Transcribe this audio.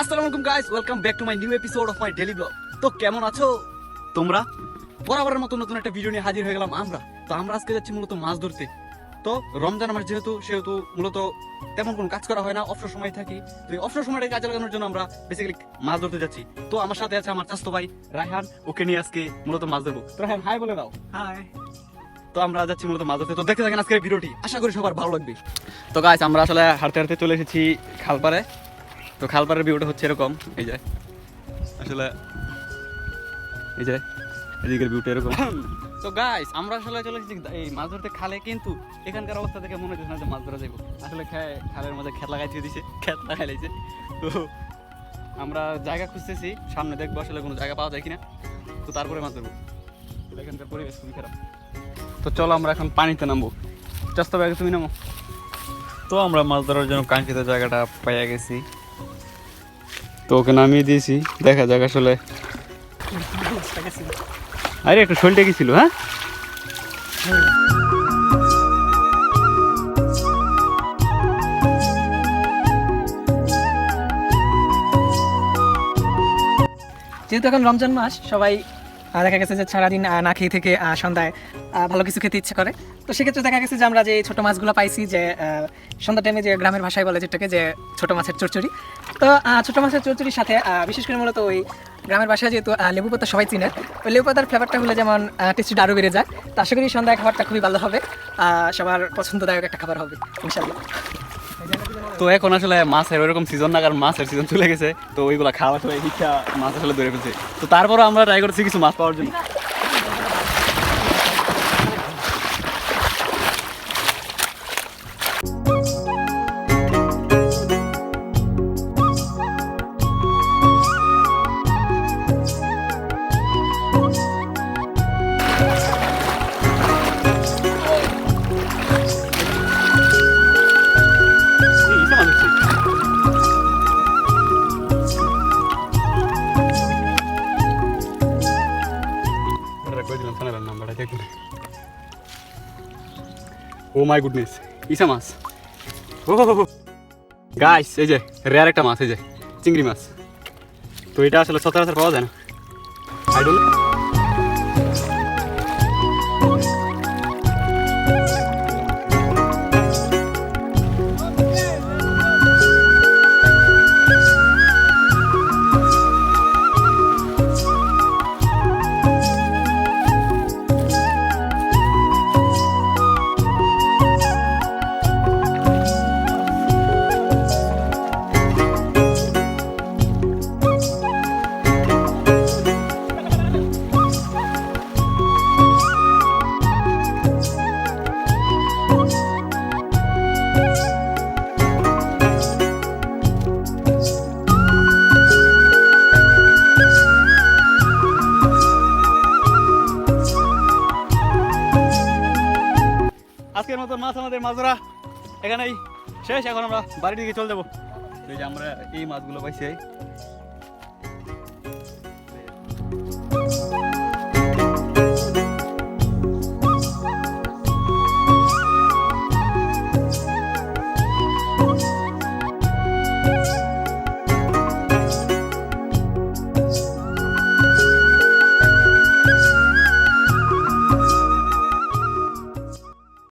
আসসালামু আলাইকুম guys welcome back to my new episode of my daily vlog তো কেমন আছো তোমরা? বরাবরের মতো নতুন একটা ভিডিও নিয়ে হাজির হয়ে গেলাম আমরা। তো আমরা আজকে যাচ্ছি মূলত মাছ ধরতে। তো রমজান যেহেতু সেহেতু মূলত তেমন কোনো কাজ করা হয় না অবসর সময় থাকি। তো এই অবসর সময়টা কাজে লাগানোর জন্য আমরা বেসিক্যালি মাছ ধরতে যাচ্ছি। তো আমার সাথে আছে আমার চাস্তো ভাই রায়হান। ওকে নিয়ে আজকে মূলত মাছ ধরবো। রায়হান হাই বলে দাও। হাই তো আমরা যাচ্ছি মূলত মাছ ধরতে। তো দেখতে থাকেন আজকের ভিডিওটি আশা করি সবার ভালো লাগবে। তো গাইস আমরা আসলে হাঁটতে হাঁটতে চলে এসেছি খালপাড়ে তো খালপাড়ের ভিউটা হচ্ছে এরকম এই যে। আসলে এই যে এদিকের ভিউটা এরকম। তো গাইস আমরা আসলে চলে এসেছি এই মাছ ধরতে খালে কিন্তু এখানকার অবস্থা দেখে মনে হচ্ছে না যে মাছ ধরা যাব আসলে খে- খালের মধ্যে খেত লাগাই দিয়ে দিছে খেত লাগাই লাইছে। তো আমরা জায়গা খুঁজতেছি সামনে দেখব আসলে কোনো জায়গা পাওয়া যায় কিনা। তো তারপরে মাছ ধরবো। এখানকার পরিবেশ খুবই খারাপ। তো চলো আমরা এখন পানিতে নামবো। চাস্তা ব্যাগে তুমি নামো। তো আমরা মাছ ধরার জন্য কাঙ্ক্ষিত জায়গাটা পাইয়া গেছি। তো ওকে নামিয়ে দিয়েছি। দেখা যাক আসলে। আরে, একটু শরীরটা ছিল হ্যাঁ? যেহেতু এখন রমজান মাস, সবাই দেখা গেছে যে সারাদিন না খেয়ে থেকে সন্ধ্যায় ভালো কিছু খেতে ইচ্ছে করে। তো সেক্ষেত্রে দেখা গেছে যে আমরা যে ছোট মাছগুলো পাইছি যে সন্ধ্যা টাইমে যে গ্রামের ভাষায় বলে যেটাকে যে ছোট মাছের চচ্চড়ি তো ছোট মাছের চচ্চড়ির সাথে বিশেষ করে মূলত ওই গ্রামের ভাষায় যেহেতু লেবু পাতা সবাই চিনে, ওই লেবু পাতার ফ্লেভারটা হলে যেমন টেস্টিটা আরও বেড়ে যায়। তো আশা করি সন্ধ্যায় খাবারটা খুবই ভালো হবে। সবার পছন্দদায়ক একটা খাবার হবে ইনশাল্লাহ তো এখন আসলে মাছের ওইরকম সিজন না, কারণ মাছের সিজন চলে গেছে, তো ওইগুলো খাওয়া সবাই ইচ্ছা মাছ আসলে ধরে ফেলছে। তো তারপরও আমরা ট্রাই করছি কিছু মাছ পাওয়ার জন্য। দেখুন। ও মাই গুডনেস ইসা মাছ। ও গাছ এই যে রেয়ার একটা মাছ, এই যে, চিংড়ি মাছ। তো এটা আসলে সচরাচর পাওয়া যায় না। আই ডোন্ট আজকের মতো মাছ আমাদের মাছরা এখানেই শেষ, এখন আমরা বাড়ির দিকে চলে যাব। এই যে আমরা এই মাছগুলো পাইছি।